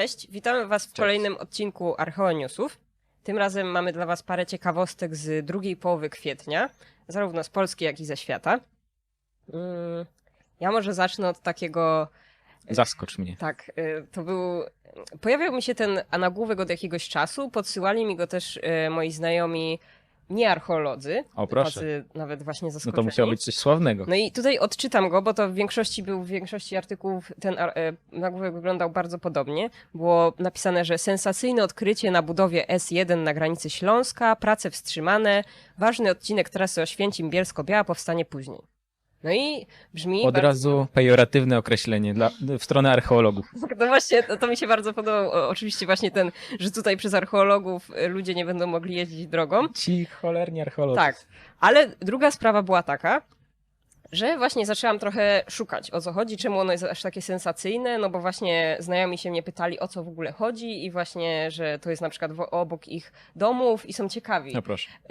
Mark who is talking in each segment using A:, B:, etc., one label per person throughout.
A: Cześć, witamy Was w kolejnym odcinku Archeo Newsów. Tym razem mamy dla Was parę ciekawostek z drugiej połowy kwietnia, zarówno z Polski, jak i ze świata. Mm, Ja może zacznę od takiego,
B: Zaskocz mnie.
A: tak, y, to był, pojawiał mi się ten nagłówek od jakiegoś czasu, podsyłali mi go też y, moi znajomi niearcheolodzy,
B: O, proszę.
A: tacy nawet właśnie
B: No
A: zaskoczeni.
B: to musiało być coś sławnego.
A: No i tutaj odczytam go, bo to w większości był, w większości artykułów ten e, nagłówek wyglądał bardzo podobnie. Było napisane, że sensacyjne odkrycie na budowie S1 na granicy Śląska, prace wstrzymane, ważny odcinek trasy Oświęcim-Bielsko-Biała powstanie później. No i brzmi...
B: Od
A: bardzo-
B: razu pejoratywne określenie dla, w stronę archeologów.
A: No właśnie, to, to mi się bardzo podobało. O, Oczywiście właśnie ten, że tutaj przez archeologów e, ludzie nie będą mogli jeździć drogą.
B: Ci cholerni archeolodzy.
A: Tak, ale druga sprawa była taka, że właśnie zaczęłam trochę szukać o co chodzi, czemu ono jest aż takie sensacyjne, no bo właśnie znajomi się mnie pytali o co w ogóle chodzi i właśnie, że to jest na przykład obok ich domów i są ciekawi,
B: No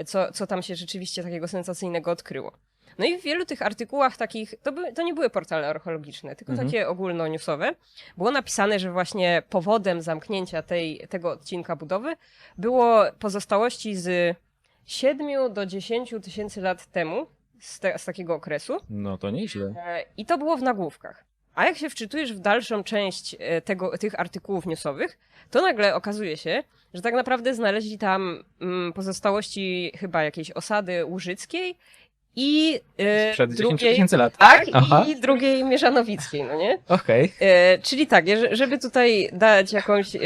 A: co, co tam się rzeczywiście takiego sensacyjnego odkryło. No i w wielu tych artykułach takich, to, by, to nie były portale archeologiczne, tylko
B: Mhm.
A: takie ogólno-newsowe, było napisane, że właśnie powodem zamknięcia tej, tego odcinka budowy było pozostałości z 7 do 10 tysięcy lat temu, z, te, z takiego okresu,
B: No to nieźle.
A: e, i to było w nagłówkach. A jak się wczytujesz w dalszą część e, tego, tych artykułów newsowych, to nagle okazuje się, że tak naprawdę znaleźli tam mm, pozostałości chyba jakiejś osady łużyckiej i e,
B: Sprzed 10
A: drugiej,
B: tysięcy lat.
A: tak,
B: Aha.
A: i drugiej Mierzanowickiej, no nie?
B: Okej.
A: E, czyli tak, żeby tutaj dać jakąś, e,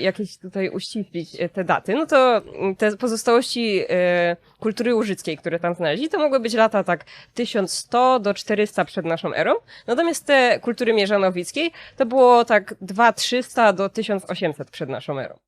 A: jakieś tutaj uściślić e, te daty, no to mm, te pozostałości e, kultury łużyckiej, które tam znaleźli, to mogły być lata tak 1100 do 400 przed naszą erą. Natomiast te kultury mierzanowickiej to było tak 2300 do 1800 przed naszą erą.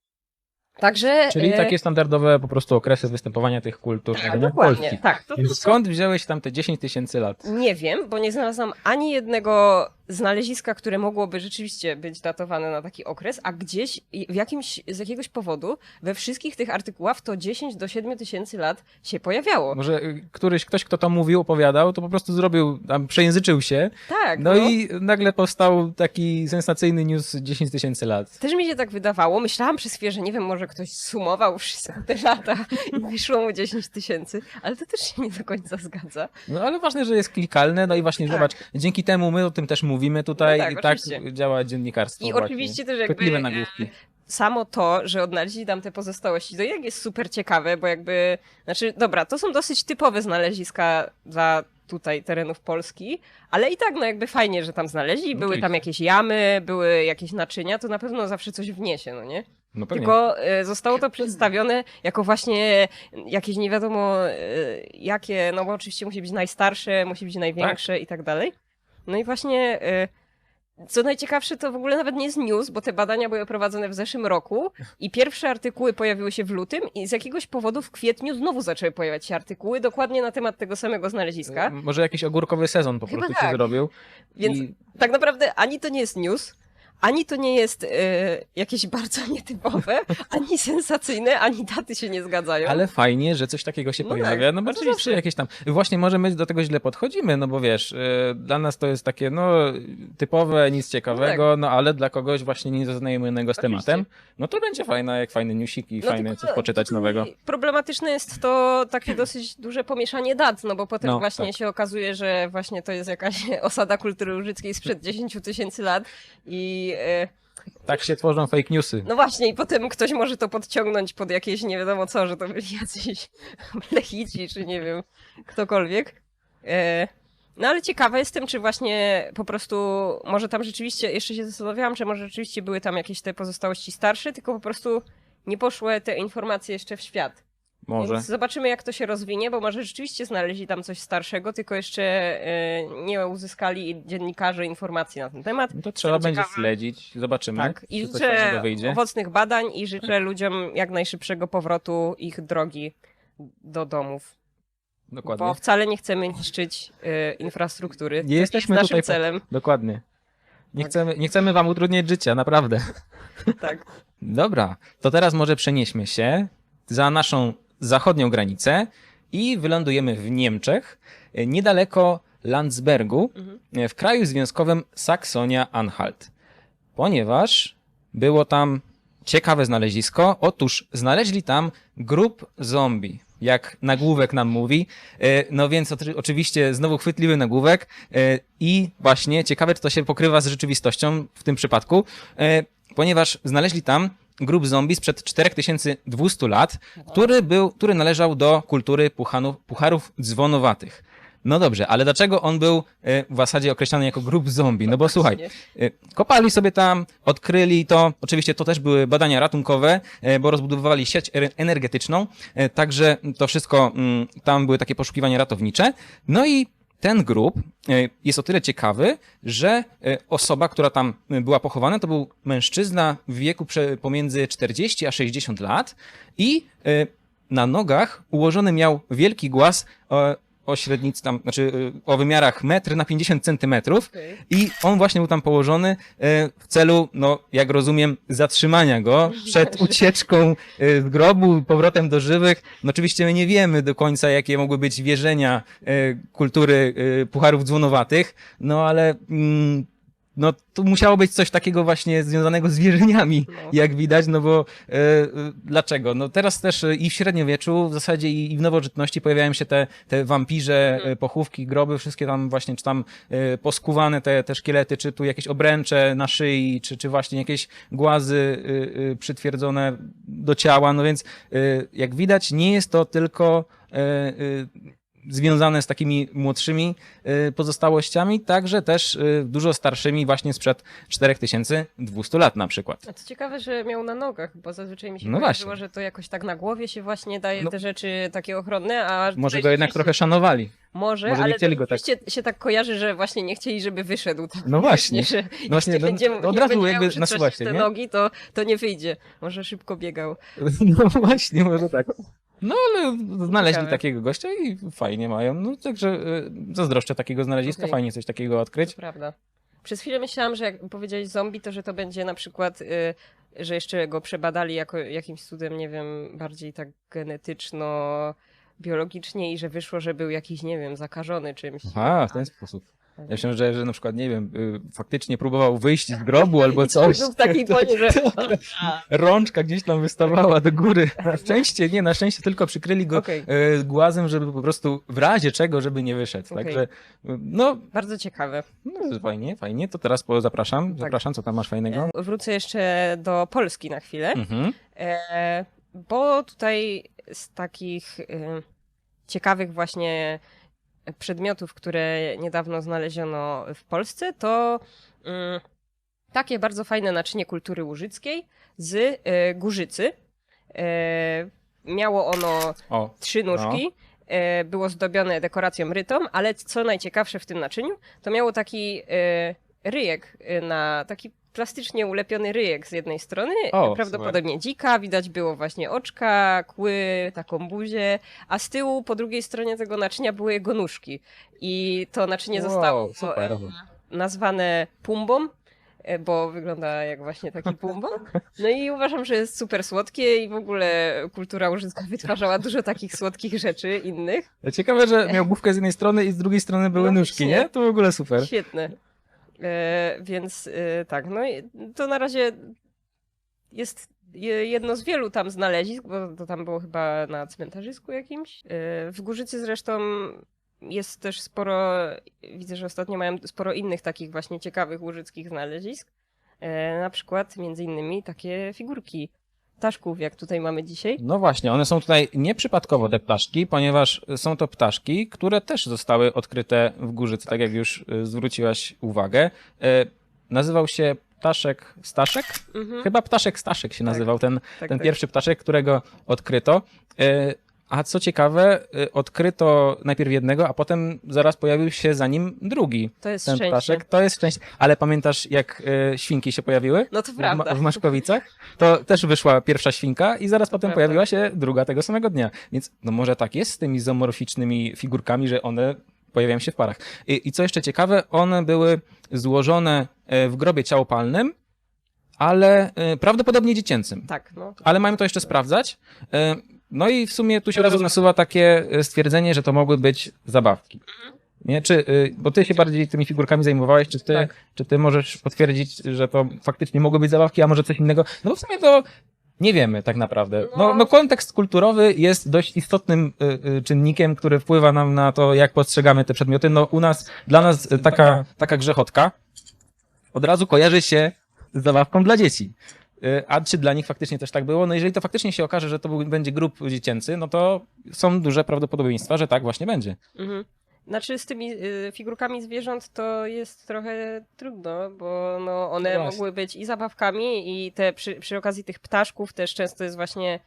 A: Także...
B: Czyli
A: e,
B: takie standardowe po prostu okresy występowania tych kultur
A: tak, dokładnie,
B: polskich.
A: tak. To, to,
B: Więc skąd wziąłeś tam te 10 tysięcy lat?
A: Nie wiem, bo nie znalazłam ani jednego znaleziska, które mogłoby rzeczywiście być datowane na taki okres, a gdzieś w jakimś, z jakiegoś powodu we wszystkich tych artykułach to 10 do 7 tysięcy lat się pojawiało.
B: Może y, któryś, ktoś, kto to mówił, opowiadał, to po prostu zrobił, tam przejęzyczył się,
A: Tak,
B: no i nagle powstał taki sensacyjny news 10 tysięcy lat.
A: Też mi się tak wydawało. Myślałam przez chwilę, że nie wiem, może ktoś sumował wszystkie te lata i wyszło mu 10 tysięcy, ale to też się nie do końca zgadza.
B: No ale ważne, że jest klikalne, no i właśnie
A: Tak.
B: zobacz, dzięki temu my o tym też mówimy tutaj
A: No tak,
B: i tak
A: oczywiście.
B: działa dziennikarstwo.
A: I
B: właśnie.
A: oczywiście też jakby, e,
B: nagłówki.
A: samo to, że odnaleźli tam te pozostałości, to jak jest super ciekawe, bo jakby, znaczy, dobra, to są dosyć typowe znaleziska dla tutaj terenów Polski, ale i tak, no jakby fajnie, że tam znaleźli, były tam jakieś jamy, były jakieś naczynia, to na pewno zawsze coś wniesie, no nie?
B: No.
A: Tylko e, zostało to przedstawione jako właśnie jakieś nie wiadomo e, jakie, no bo oczywiście musi być najstarsze, musi być największe i tak dalej. No i właśnie e, co najciekawsze, to w ogóle nawet nie jest news, bo te badania były prowadzone w zeszłym roku i pierwsze artykuły pojawiły się w lutym i z jakiegoś powodu w kwietniu znowu zaczęły pojawiać się artykuły dokładnie na temat tego samego znaleziska.
B: Może jakiś ogórkowy sezon po
A: Chyba
B: prostu
A: tak.
B: się zrobił.
A: Więc
B: I
A: tak naprawdę ani to nie jest news, ani to nie jest e, jakieś bardzo nietypowe, ani sensacyjne, ani daty się nie zgadzają.
B: Ale fajnie, że coś takiego się
A: No
B: pojawia,
A: tak,
B: no bo
A: oczywiście.
B: jakieś tam... Właśnie może my do tego źle podchodzimy, no bo wiesz, y, dla nas to jest takie, no, typowe, nic ciekawego, no, ale dla kogoś właśnie niezaznajomionego z
A: tak. Oczywiście.
B: tematem, no to będzie fajne, jak fajny newsik i
A: No
B: fajne coś poczytać nowego.
A: Problematyczne jest to takie dosyć duże pomieszanie dat, no bo potem
B: No,
A: właśnie
B: tak.
A: się okazuje, że właśnie to jest jakaś osada kultury łużyckiej sprzed 10 tysięcy lat i e,
B: Tak się tworzą fake newsy.
A: no właśnie i potem ktoś może to podciągnąć pod jakieś nie wiadomo co, że to byli jacyś lechici czy nie wiem, ktokolwiek. E, no ale ciekawa jestem, czy właśnie po prostu, może tam rzeczywiście, jeszcze się zastanawiałam, że może rzeczywiście były tam jakieś te pozostałości starsze, tylko po prostu nie poszły te informacje jeszcze w świat.
B: Może.
A: Więc zobaczymy, jak to się rozwinie, bo może rzeczywiście znaleźli tam coś starszego, tylko jeszcze e, nie uzyskali dziennikarze informacji na ten temat.
B: No to trzeba będzie śledzić, zobaczymy,
A: Tak, i życzę owocnych badań i życzę ludziom jak najszybszego powrotu ich drogi do domów.
B: Dokładnie.
A: Bo wcale nie chcemy niszczyć e, infrastruktury.
B: Nie jesteśmy
A: jest naszym
B: tutaj po-
A: celem.
B: Dokładnie. Nie
A: Tak.
B: chcemy, nie chcemy wam utrudniać życia, naprawdę.
A: Tak.
B: Dobra, to teraz może przenieśmy się za naszą zachodnią granicę i wylądujemy w Niemczech, e, niedaleko Landsbergu,
A: Mhm.
B: w kraju związkowym Saksonia-Anhalt. Ponieważ było tam ciekawe znalezisko. Otóż znaleźli tam grób zombie. Jak nagłówek nam mówi. E, No więc oczy- oczywiście znowu chwytliwy nagłówek e, i właśnie ciekawe, czy to się pokrywa z rzeczywistością w tym przypadku, ponieważ znaleźli tam grób zombie sprzed 4200 lat, który, był, który należał do kultury puchanów, pucharów dzwonowatych. No dobrze, ale dlaczego on był e, w zasadzie określany jako grób zombie? No bo słuchaj, e, kopali sobie tam, odkryli to, oczywiście to też były badania ratunkowe, e, bo rozbudowywali sieć er- energetyczną, także to wszystko, mm, tam były takie poszukiwania ratownicze. No i ten grób e, jest o tyle ciekawy, że e, osoba, która tam e, była pochowana, to był mężczyzna w wieku pomiędzy 40 a 60 lat i na nogach ułożony miał wielki głaz o, średnicy tam, znaczy e, o wymiarach metr na 50 centymetrów
A: Okej.
B: i on właśnie był tam położony e, w celu, no jak rozumiem, zatrzymania go przed ucieczką e, z grobu, powrotem do żywych. No oczywiście my nie wiemy do końca, jakie mogły być wierzenia kultury pucharów dzwonowatych, no ale mm, no tu musiało być coś takiego właśnie związanego z wierzeniami,
A: No.
B: jak widać, no bo e, e, dlaczego? No teraz też e, i w średniowieczu, w zasadzie i i w nowożytności pojawiają się te, te wampirze,
A: Mhm.
B: pochówki, groby, wszystkie tam właśnie, czy tam e, poskuwane te, te szkielety, czy tu jakieś obręcze na szyi, czy, czy właśnie jakieś głazy przytwierdzone do ciała, no więc jak widać nie jest to tylko związane z takimi młodszymi y, pozostałościami, także też y, dużo starszymi właśnie sprzed 4200 lat na przykład.
A: A co ciekawe, że miał na nogach, bo zazwyczaj mi się
B: No
A: kojarzyło, że to jakoś tak na głowie się właśnie daje
B: No.
A: te rzeczy takie ochronne, a
B: Może go jednak trochę szanowali.
A: Może,
B: może
A: ale
B: chcieli go tak-
A: się tak kojarzy, że właśnie nie chcieli, żeby wyszedł. Tak
B: No właśnie.
A: że
B: No właśnie, no,
A: będzie,
B: od razu jakby nasuwa
A: przytrzasnąć
B: się,
A: te
B: nie?
A: nogi, to, to nie wyjdzie. Może szybko biegał.
B: No właśnie, może tak. No ale znaleźli
A: Ciekawe.
B: takiego gościa i fajnie mają. No także y, zazdroszczę takiego znaleziska,
A: Okej.
B: fajnie coś takiego
A: To
B: odkryć.
A: prawda. Przez chwilę myślałam, że jak powiedziałeś zombie, to że to będzie na przykład, y, że jeszcze go przebadali jako jakimś cudem, nie wiem, bardziej tak genetyczno, biologicznie i że wyszło, że był jakiś, nie wiem, zakażony czymś.
B: Aha, w ten sposób. Ja myślałem, że, że na przykład, nie wiem, y, faktycznie próbował wyjść z grobu albo coś.
A: Był w takiej pozie, że...
B: Rączka gdzieś tam wystawała do góry. Na szczęście, nie, na szczęście tylko przykryli go e, głazem, żeby po prostu w razie czego, żeby nie wyszedł.
A: Okej.
B: Także, y, no,
A: Bardzo ciekawe.
B: no, fajnie, fajnie. To teraz zapraszam, zapraszam, co tam masz fajnego?
A: E, Wrócę jeszcze do Polski na chwilę.
B: Mhm.
A: E, bo tutaj z takich e, ciekawych właśnie przedmiotów, które niedawno znaleziono w Polsce, to mm, takie bardzo fajne naczynie kultury łużyckiej z e, górzycy. E, miało ono
B: O,
A: trzy nóżki. E, było zdobione dekoracją rytą, ale co najciekawsze w tym naczyniu, to miało taki e, ryjek e, na taki plastycznie ulepiony ryjek z jednej strony,
B: O,
A: prawdopodobnie dzika, widać było właśnie oczka, kły, taką buzię, a z tyłu po drugiej stronie tego naczynia były jego nóżki. I to naczynie
B: Wow,
A: zostało
B: super.
A: e, nazwane pumbą, e, bo wygląda jak właśnie taki pumbo. No i uważam, że jest super słodkie i w ogóle kultura łużycka wytwarzała dużo takich słodkich rzeczy innych.
B: ciekawe, że miał główkę z jednej strony i z drugiej strony były
A: No
B: nóżki, nie? To w ogóle super.
A: Świetne. E, więc e, tak, no to na razie jest je- jedno z wielu tam znalezisk, bo to tam było chyba na cmentarzysku jakimś. E, w Górzycy zresztą jest też sporo, widzę, że ostatnio mają sporo innych takich właśnie ciekawych łużyckich znalezisk. Na przykład między innymi takie figurki ptaszków, jak tutaj mamy dzisiaj.
B: No właśnie, one są tutaj nieprzypadkowo te ptaszki, ponieważ są to ptaszki, które też zostały odkryte w Górzycy, tak jak już y, zwróciłaś uwagę. E, Nazywał się ptaszek Staszek?
A: Mhm,
B: Chyba ptaszek Staszek się
A: Tak.
B: nazywał ten,
A: tak,
B: ten
A: tak.
B: pierwszy ptaszek, którego odkryto. A co ciekawe, e, odkryto najpierw jednego, a potem zaraz pojawił się za nim drugi.
A: To jest
B: Ten
A: szczęście.
B: ptaszek, to jest szczęście. Ale pamiętasz, jak e, świnki się pojawiły?
A: No to
B: w,
A: prawda.
B: Ma- w Maszkowicach, to też wyszła pierwsza świnka i zaraz potem
A: prawda.
B: pojawiła się druga tego samego dnia. Więc no może tak jest z tymi zoomorficznymi figurkami, że one pojawiają się w parach. I, I co jeszcze ciekawe, one były złożone e, w grobie ciałopalnym, ale e, prawdopodobnie dziecięcym.
A: Tak, no.
B: Ale mamy to jeszcze sprawdzać. E, No i w sumie tu się od razu nasuwa takie e, stwierdzenie, że to mogły być zabawki. Nie? Czy, y, bo ty się bardziej tymi figurkami zajmowałeś, czy ty,
A: Tak.
B: czy ty możesz potwierdzić, że to faktycznie mogły być zabawki, a może coś innego? No bo w sumie to nie wiemy tak naprawdę. No,
A: No.
B: no kontekst kulturowy jest dość istotnym y, y, czynnikiem, który wpływa nam na to, jak postrzegamy te przedmioty. No u nas, dla nas taka, taka grzechotka od razu kojarzy się z zabawką dla dzieci. Y, A czy dla nich faktycznie też tak było? No jeżeli to faktycznie się okaże, że to będzie grup dziecięcy, no to są duże prawdopodobieństwa, że tak właśnie będzie.
A: Mhm. Znaczy z tymi y, figurkami zwierząt to jest trochę trudno, bo no, one
B: No
A: mogły być i zabawkami i te przy, przy okazji tych ptaszków też często jest właśnie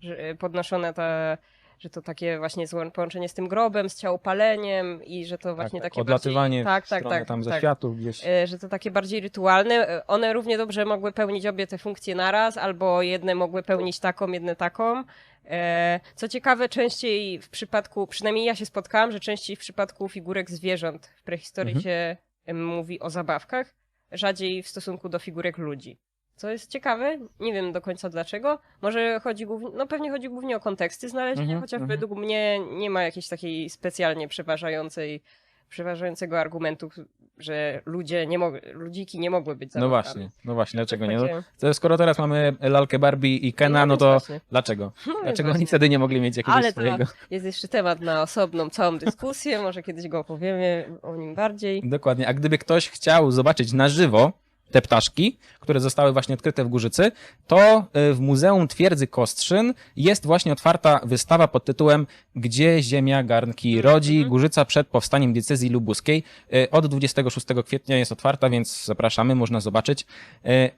A: że, podnoszone ta, że to takie właśnie połączenie z tym grobem, z ciałopaleniem i że to właśnie
B: tak,
A: takie
B: odlatywanie
A: bardziej, tak, tak, tak,
B: tam ze
A: tak.
B: światów gdzieś.
A: E, że to takie bardziej rytualne. E, One równie dobrze mogły pełnić obie te funkcje naraz, albo jedne mogły pełnić taką, jedne taką. E, Co ciekawe, częściej w przypadku, przynajmniej ja się spotkałam, że częściej w przypadku figurek zwierząt w prehistorii
B: Mhm.
A: się mówi o zabawkach, rzadziej w stosunku do figurek ludzi. Co jest ciekawe, nie wiem do końca dlaczego. Może chodzi głównie, no pewnie chodzi głównie o konteksty znalezienia,
B: Mhm,
A: chociaż
B: mhm.
A: według mnie nie ma jakiejś takiej specjalnie przeważającej, przeważającego argumentu, że ludzie nie mogły, ludziki nie mogły być
B: No
A: zabawkami.
B: właśnie, no właśnie, dlaczego nie? No, skoro teraz mamy lalkę Barbie i Kena, no
A: więc
B: to
A: właśnie.
B: dlaczego?
A: No
B: Dlaczego oni
A: właśnie.
B: wtedy nie mogli mieć jakiegoś
A: Ale
B: swojego?
A: jest jeszcze temat na osobną, całą dyskusję, może kiedyś go opowiemy o nim bardziej.
B: Dokładnie. A gdyby ktoś chciał zobaczyć na żywo te ptaszki, które zostały właśnie odkryte w Górzycy, to y, w Muzeum Twierdzy Kostrzyn jest właśnie otwarta wystawa pod tytułem Gdzie ziemia garnki rodzi?
A: Mhm.
B: Górzyca przed powstaniem diecezji lubuskiej. Y, Od 26 kwietnia jest otwarta, więc zapraszamy, można zobaczyć. Y,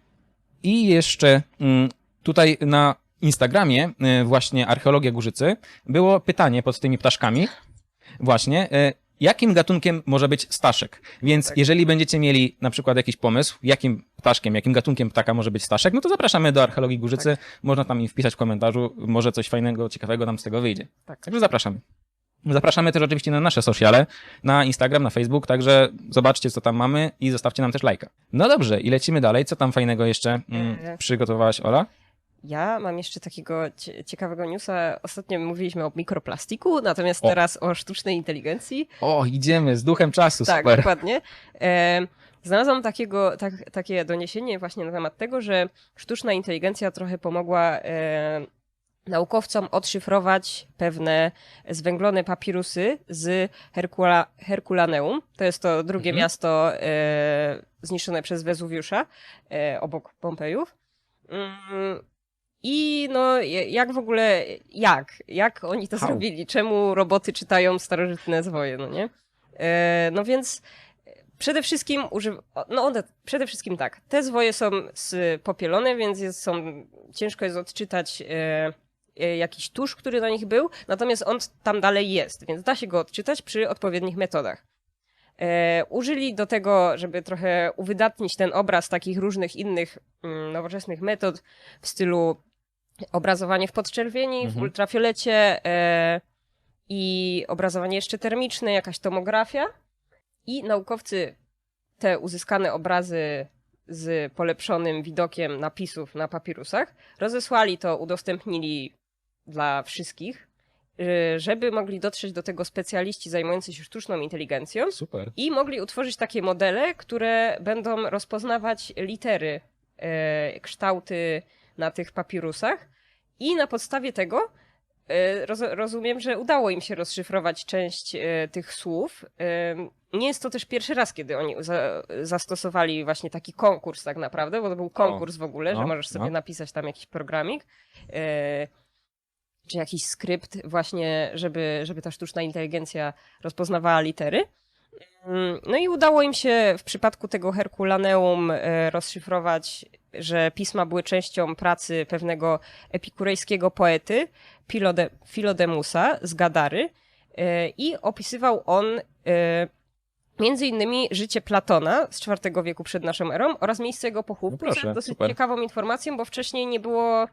B: I jeszcze mm, tutaj na Instagramie właśnie Archeologia Górzycy było pytanie pod tymi ptaszkami. Właśnie, jakim gatunkiem może być staszek? Więc
A: Tak.
B: jeżeli będziecie mieli na przykład jakiś pomysł, jakim ptaszkiem, jakim gatunkiem ptaka może być staszek, no to zapraszamy do Archeologii Górzycy. Można tam im wpisać w komentarzu, może coś fajnego, ciekawego nam z tego wyjdzie.
A: Tak.
B: Także zapraszamy. Zapraszamy też oczywiście na nasze sociale, na Instagram, na Facebook, także zobaczcie, co tam mamy i zostawcie nam też lajka. No dobrze, i lecimy dalej. Co tam fajnego jeszcze mm,
A: Eee.
B: przygotowałaś, Ola?
A: Ja mam jeszcze takiego cie- ciekawego newsa. Ostatnio mówiliśmy o mikroplastiku, natomiast
B: O.
A: teraz o sztucznej inteligencji.
B: O, idziemy z duchem czasu,
A: Tak,
B: super.
A: dokładnie. E, znalazłam takiego, tak, takie doniesienie właśnie na temat tego, że sztuczna inteligencja trochę pomogła naukowcom odszyfrować pewne zwęglone papirusy z Herkula, Herkulaneum. To jest to drugie
B: Mhm.
A: miasto e, zniszczone przez Wezuwiusza e, obok Pompejów. Mm, I no, jak w ogóle, jak? Jak oni to
B: How?
A: zrobili? Czemu roboty czytają starożytne zwoje, no nie? E, no więc przede wszystkim używ... o, no one, przede wszystkim tak, te zwoje są popielone, więc jest, są, ciężko jest odczytać e, e, jakiś tusz, który na nich był, natomiast on tam dalej jest, więc da się go odczytać przy odpowiednich metodach. E, użyli do tego, żeby trochę uwydatnić ten obraz takich różnych innych mm, nowoczesnych metod w stylu obrazowanie w podczerwieni, w
B: Mhm.
A: ultrafiolecie e, i obrazowanie jeszcze termiczne, jakaś tomografia. I naukowcy te uzyskane obrazy z polepszonym widokiem napisów na papirusach rozesłali to, udostępnili dla wszystkich, y, żeby mogli dotrzeć do tego specjaliści zajmujący się sztuczną inteligencją
B: Super.
A: i mogli utworzyć takie modele, które będą rozpoznawać litery, e, kształty na tych papirusach. I na podstawie tego e, roz, rozumiem, że udało im się rozszyfrować część e, tych słów. E, nie jest to też pierwszy raz, kiedy oni za, zastosowali właśnie taki konkurs tak naprawdę, bo to był konkurs w ogóle, że
B: no,
A: możesz sobie
B: no.
A: napisać tam jakiś programik. Czy jakiś skrypt właśnie, żeby, żeby ta sztuczna inteligencja rozpoznawała litery. Mm, No i udało im się w przypadku tego Herkulaneum rozszyfrować, że pisma były częścią pracy pewnego epikurejskiego poety Pilode, Filodemusa z Gadary e, i opisywał on e, między innymi życie Platona z IV wieku przed naszą erą oraz miejsce jego pochówku,
B: No proszę,
A: jest dosyć
B: super.
A: ciekawą informacją, bo wcześniej nie było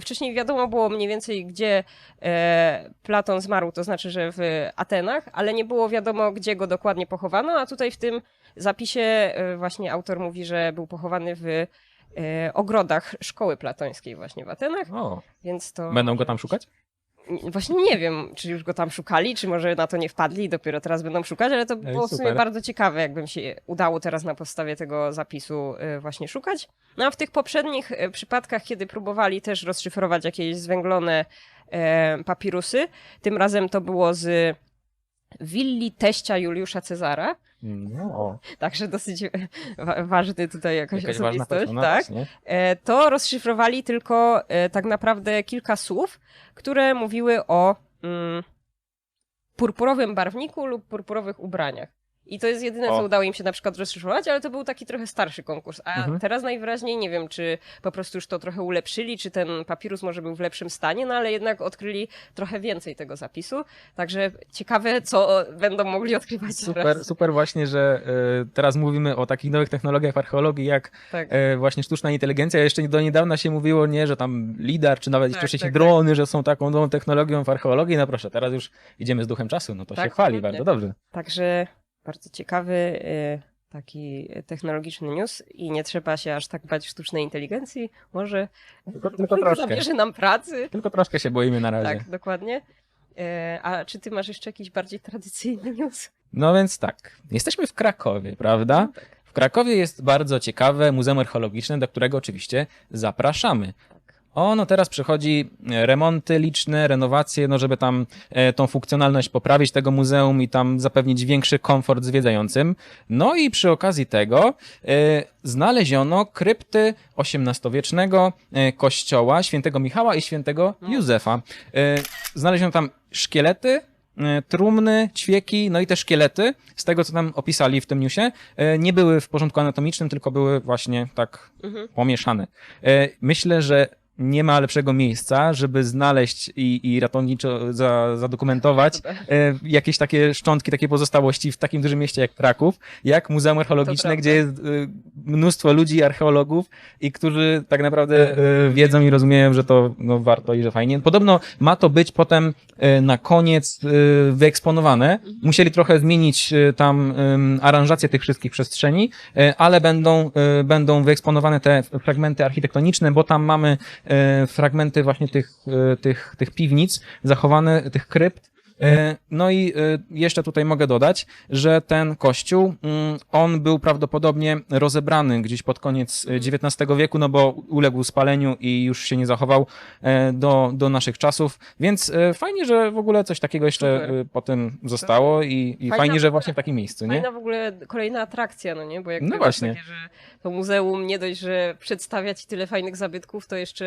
A: Wcześniej wiadomo było mniej więcej, gdzie e, Platon zmarł, to znaczy, że w Atenach, ale nie było wiadomo, gdzie go dokładnie pochowano, a tutaj w tym zapisie e, właśnie autor mówi, że był pochowany w ogrodach szkoły platońskiej właśnie w Atenach,
B: O,
A: więc to...
B: będą go tam szukać?
A: Właśnie nie wiem, czy już go tam szukali, czy może na to nie wpadli i dopiero teraz będą szukać, ale to było w sumie bardzo ciekawe, jakbym się udało teraz na podstawie tego zapisu y, właśnie szukać. No a w tych poprzednich y, przypadkach, kiedy próbowali też rozszyfrować jakieś zwęglone e, papirusy, tym razem to było z willi teścia Juliusza Cezara,
B: No,
A: także dosyć wa- ważny tutaj jakaś,
B: jakaś
A: osobistość, tak? E, to rozszyfrowali tylko e, tak naprawdę kilka słów, które mówiły o mm, purpurowym barwniku lub purpurowych ubraniach. I to jest jedyne, co
B: O.
A: udało im się na przykład rozszyfrować, ale to był taki trochę starszy konkurs. A
B: Mhm.
A: teraz najwyraźniej nie wiem, czy po prostu już to trochę ulepszyli, czy ten papirus może był w lepszym stanie, no ale jednak odkryli trochę więcej tego zapisu. Także ciekawe, co będą mogli odkrywać
B: Super,
A: teraz.
B: super właśnie, że e, teraz mówimy o takich nowych technologiach w archeologii, jak
A: Tak.
B: e, właśnie sztuczna inteligencja. Jeszcze do niedawna się mówiło, nie, że tam lidar, czy nawet
A: Tak,
B: wcześniej
A: tak,
B: drony, że są taką nową technologią w archeologii. No proszę, teraz już idziemy z duchem czasu, no to
A: Tak,
B: się chwali
A: dokładnie.
B: bardzo dobrze.
A: Także bardzo ciekawy y, taki technologiczny news i nie trzeba się aż tak bać sztucznej inteligencji. Może
B: Tylko, tylko troszkę.
A: zabierze nam pracy.
B: Tylko troszkę się boimy na razie.
A: Tak, dokładnie. E, A czy ty masz jeszcze jakiś bardziej tradycyjny news?
B: No więc tak, jesteśmy w Krakowie, prawda?
A: Tak.
B: W Krakowie jest bardzo ciekawe Muzeum Archeologiczne, do którego oczywiście zapraszamy.
A: Tak.
B: Ono teraz przechodzi e, remonty liczne, renowacje, no żeby tam e, tą funkcjonalność poprawić tego muzeum i tam zapewnić większy komfort zwiedzającym. No i przy okazji tego e, znaleziono krypty XVIII-wiecznego kościoła świętego Michała i świętego
A: No.
B: Józefa. Znaleziono tam szkielety, trumny, ćwieki, no i te szkielety, z tego co tam opisali w tym newsie, nie były w porządku anatomicznym, tylko były właśnie tak
A: Mhm.
B: pomieszane. Myślę, że nie ma lepszego miejsca, żeby znaleźć i, i ratowniczo za, zadokumentować
A: To-
B: e, jakieś takie szczątki, takie pozostałości w takim dużym mieście jak Kraków, jak Muzeum Archeologiczne, gdzie jest e, mnóstwo ludzi, archeologów i którzy tak naprawdę e, wiedzą i rozumieją, że to no, warto i że fajnie. Podobno ma to być potem e, na koniec e, wyeksponowane. Musieli trochę zmienić e, tam aranżację tych wszystkich przestrzeni, ale będą, będą wyeksponowane te fragmenty architektoniczne, bo tam mamy fragmenty właśnie tych, e, tych, tych piwnic zachowane, tych krypt. E, No i e, jeszcze tutaj mogę dodać, że ten kościół, mm, on był prawdopodobnie rozebrany gdzieś pod koniec e, XIX wieku, no bo uległ spaleniu i już się nie zachował e, do, do naszych czasów, więc e, fajnie, że w ogóle coś takiego jeszcze
A: Super.
B: e, potem zostało i, i fajnie, że właśnie w takim miejscu, nie?
A: Fajna w ogóle kolejna atrakcja, no nie? Bo jak
B: No właśnie.
A: takie, że to muzeum nie dość, że przedstawia ci tyle fajnych zabytków, to jeszcze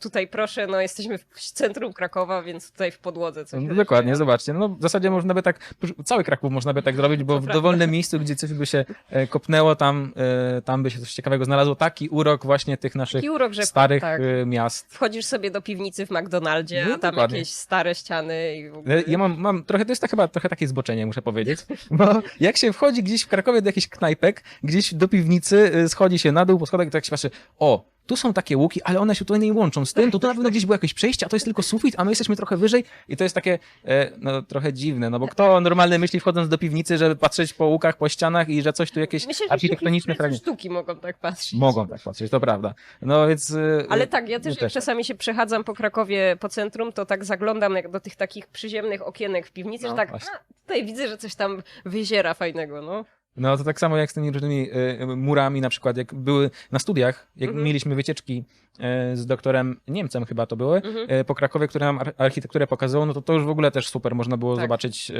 A: tutaj proszę, no jesteśmy w centrum Krakowa, więc tutaj w podłodze coś
B: No, dokładnie, zobaczcie. No, w zasadzie można by tak, cały Kraków można by tak zrobić, bo w dowolnym miejscu, gdzie coś by się e, kopnęło, tam, e, tam by się coś ciekawego znalazło. Taki urok właśnie tych naszych
A: urok, że
B: starych
A: tak.
B: e, miast.
A: wchodzisz sobie do piwnicy w McDonaldzie,
B: No,
A: a tam
B: dokładnie.
A: jakieś stare ściany i w ogóle...
B: Ja mam, mam trochę, to jest to chyba trochę takie zboczenie, muszę powiedzieć, bo jak się wchodzi gdzieś w Krakowie do jakichś knajpek, gdzieś do piwnicy, schodzi się na dół po schodach i tak się patrzy, o, tu są takie łuki, ale one się tutaj nie łączą z tym, to tu na pewno gdzieś było jakieś przejście, a to jest tylko sufit, a my jesteśmy trochę wyżej i to jest takie, e, no trochę dziwne, no bo kto normalny myśli wchodząc do piwnicy, żeby patrzeć po łukach, po ścianach i że coś tu jakieś
A: Myślę, że
B: architektoniczne
A: sztuki,
B: fragmenty.
A: sztuki mogą tak patrzeć.
B: Mogą tak patrzeć, to prawda. No więc... e,
A: Ale tak, ja też, jak czasami się przechadzam po Krakowie, po centrum, to tak zaglądam jak do tych takich przyziemnych okienek w piwnicy,
B: No,
A: że tak, a, tutaj widzę, że coś tam wyziera fajnego, no.
B: No to tak samo jak z tymi różnymi e, murami, na przykład jak były na studiach, jak
A: Mhm.
B: mieliśmy wycieczki e, z doktorem Niemcem chyba to były,
A: Mhm.
B: po Krakowie, który nam ar- architekturę pokazywał, no to to już w ogóle też super, można było
A: Tak.
B: zobaczyć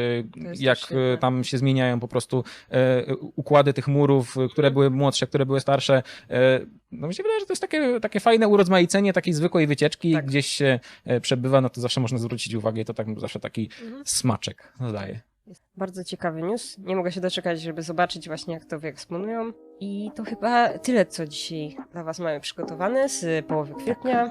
B: jak tam się zmieniają po prostu układy tych murów, które były młodsze, które były starsze. No mi się wydaje, że to jest takie, takie fajne urozmaicenie takiej zwykłej wycieczki,
A: Tak.
B: gdzieś się przebywa, no to zawsze można zwrócić uwagę i to tak zawsze taki
A: Mhm.
B: smaczek dodaje.
A: Jest bardzo ciekawy news. Nie mogę się doczekać, żeby zobaczyć właśnie, jak to wyeksponują. I to chyba tyle, co dzisiaj dla Was mamy przygotowane z połowy kwietnia.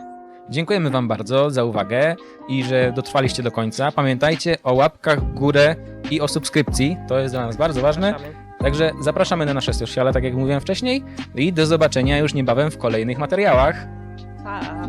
B: Dziękujemy Wam bardzo za uwagę i że dotrwaliście do końca. Pamiętajcie o łapkach w górę i o subskrypcji. To jest dla nas bardzo ważne. Także zapraszamy na nasze sociale, tak jak mówiłem wcześniej. I do zobaczenia już niebawem w kolejnych materiałach.
A: Pa!